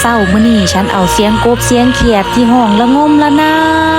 เศร้ามื้อนี้ฉันเอาเสียงกบเสียงเขียดที่ห้องละงมละนาวมา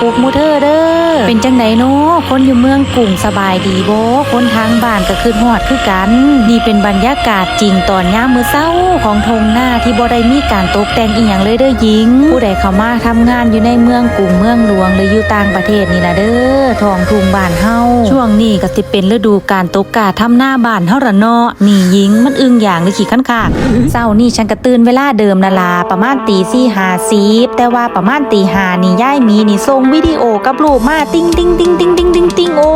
ปลุกมูเธอเด้อ เป็นจังไดเนาะคนอยู่เมืองกรุงสบายดีบ่คนทางบ้านก็คือฮอดคือกัน นี่เป็นบรรยากาศจริงตอนยามมือเช้าของทงหน้าที่บ่ได้มีการตกแต่งอีหยังเลยเด้อหญิง ผู้ใดเข้ามาทำงานอยู่ในเมืองกรุงเมืองหลวงหรืออยู่ต่างประเทศนี่ล่ะเด้อทองทุ่งบ้านเฮาช่วงนี้ก็สิเป็นฤดูการตกกาทำหน้าบ้านเฮาละเนาะนี่หญิงมันอึ้งอย่างหรือขี้คันคากเช้านี่ฉันก็ตื่นเวลาเดิมนั่นล่ะประมาณตีสี่หาสิบแต่ว่าประมาณตีหานี่ย่ายมีนี่ส่งวิดีโอกับลูกมา ติ้งติ้งติ้งติ้งติ้งติ้งติ้งโอ้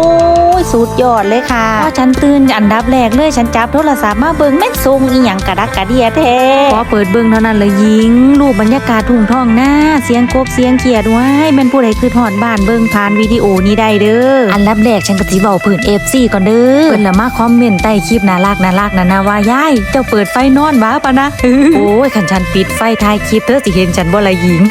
สุดยอดเลยค่ะพอฉันตื่นอันดับแรกเลยฉันจับโทรศัพท์มาเบิ่งแม่นส่งอีหยังกระดักกระเดียแท้พอเปิดเบิ่งเท่านั้นเลยยิงรูปบรรยากาศทุ่งท้องหน้าเสียงกบเสียงเขียดว้ายแม่นผู้ใดคือทอดบ้านเบิ่งผ่านวิดีโอนี้ได้เด้ออันดับแรกฉันก็สิเว้าพื้น FC ก่อนเด้อเพิ่นละมาคอมเมนต์ใต้คลิปน่ารักน่ารักนั่นนะว่ายายเจ้าเปิดไฟนอนว้าปะนะโอ้ยขันฉันปิดไฟท้ายคลิปเธอสิเห็นฉันบ่ละหญิง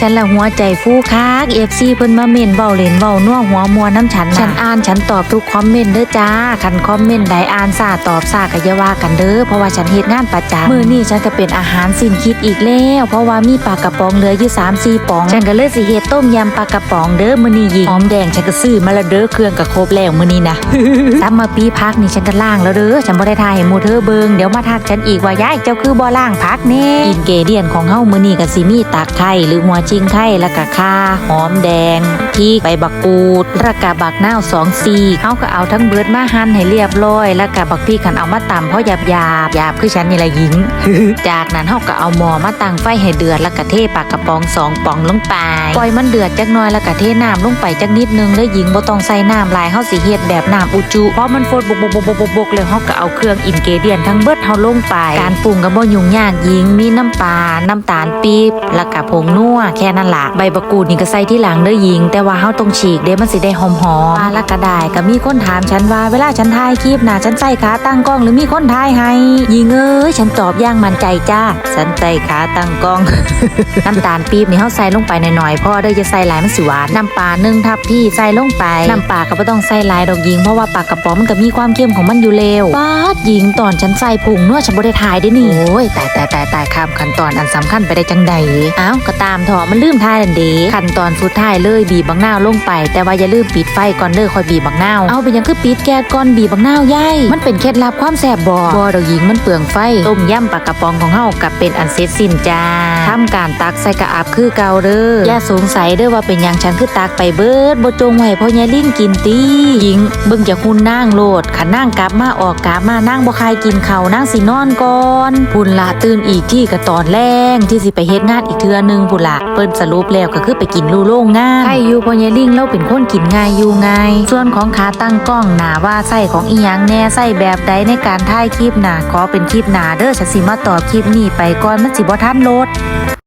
ฉันละหัวใจฟูคัก FC เพิ่นมาเม่นเว้าเล่นเว้านัวหัวมัวน้ำฉันน่ะฉันอ่านฉันตอบทุกคอมเมนต์เด้อจ้าคันคอมเมนต์ใดอ่านซาตอบซาก็อย่าว่ากันเด้อเพราะว่าฉันเฮ็ดงานประจำมื้อนี้ฉันก็เป็นอาหารสิ้นคิดอีกแล้ว เพราะว่ามีปลากระป๋องเหลืออยู่3 4ป๋อง ฉันก็เลยสิเฮ็ดต้มยำปลากระป๋องเด้อมื้อนี้หญิงหอมแดงฉันก็ซื้อมาและเด้อเครื่องก็ครบแล้วมื้อนี้นะตามมาปีพักนี่ฉันก็ล่างแล้วเด้อฉันบ่ได้ทายให้หมู่เธอเบิงเดี๋ยวมาทักฉันอีกว่ายายเจ้าคือบ่ล่างพักแน่อินเกเดียนของเฮามื้อนี้ก็สิมีตากไข่หรือหัวชิงไข่แล้วก็ข่าหอมแดงพริกใบบักกูดแล้วก็บักนาวสองซีกเฮาก็เอาทั้งเบิดมาหั่นให้เรียบร้อย แล้วก็บักพริกคันเอามาตำเพราะหยาบหยาบหยาบคือฉันนี่ละหญิง จากนั้นเฮาก็เอาหมอมาตั้งไฟให้เดือดแล้วก็เทปากกระป๋องสองป่องลงไปปล่อยมันเดือดจักหน่อยแล้วก็เทน้ำลงไปจักนิดนึงแล้วหญิงบ่ต้องใส่น้ำลายเฮาสิเฮ็ดแบบน้ำอุจุเพราะมันฟดบกบกบกบกบกแล้วเฮาก็เอาเครื่องอินเกเดียนทั้งเบิดเฮาลงไป การปรุงก็บ่ยุ่งยากหญิงมีน้ำปลาน้ำตาลปี๊บแล้วก็ผงนัวแค่นั้นล่ะใบบักกูดนี่ก็ใส่ที่หลังเด้อหญิง แต่ว่าเฮาต้องฉีกเด้มันสิได้หอมๆปลาละก็ได้ก็มีมีคนถามฉันว่าเวลาฉันถ่ายคลิปน่ะฉันใส่ขาตั้งกล้องหรือมีคนถ่ายให้หญิงเอ้ยฉันตอบอย่างมั่นใจจ้า ฉันใส่ขาตั้งกล้อง น้ำตาลปี๊บนี่เฮาใส่ลงไปหน่อยๆพราะเด้อจะใส่หลายมันสิหวานน้ำปลาหนึ่งทับพี่ใส่ลงไปน้ำปลาก็บ่ต้องใส่หลายดอกหญิงเพราะว่าปลากระป๋องมันก็มีความเค็มของมันอยู่แล้วปาดหญิงตอนฉันใส่ผงนัวฉันบ่ได้ถ่ายได้นี่โอ้ยตายตายตายตายข้ามขั้นตอนอันสำคัญไปได้จังใดอ้าวก็ตามเถอะมันลืมถ่ายนั่นเด้ขั้นตอนสุดท้ายเลยบีบบักนาลงไป แต่ว่าอย่าลืมปิดไฟก่อนเด้อคอยบีบบักนาวเอาเป็นยังคือปิดแก๊สก่อนบีบักนาวย่ายมันเป็นเคล็ดลับความแซ่บบ่บ่ดอกหญิงมันเปลืองไฟต้มยำปลากระป๋องของเฮากับเป็นอันเสร็จสิ้นจ้าทำการตักใส่กระอาบคือเก่าเด้ออย่าสงสัยเด้อว่าเป็นยังฉันคือตักไปเบิดบ่จงไว้เพราะยายลิงกินตีหญิงเบิ่งจากหุ่นนางโลดขันนางกลับมาออกกลับมานางบ่คายกินเขาวนางสินอนก่อนพุ่นละตื่นอีกที่ก็ตอนแรงที่สิไปเฮ็ดงานอีกเทื่อนึงพุ่นละเปิ้นสรุปแล้วก็คือไปกินลูโรงงานใครอยู่พราะยายลิงเราเป็นคนกินง่ายอยู่ง่ายส่วนของขาตั้งกล้องหนาว่าใส่ของอียังแน่ใส่แบบใดในการถ่ายคลิปหนาขอเป็นคลิปหนาเด้อฉันสิมาตอบคลิปนี้ไปก่อนมันสิบ่ทันโหลด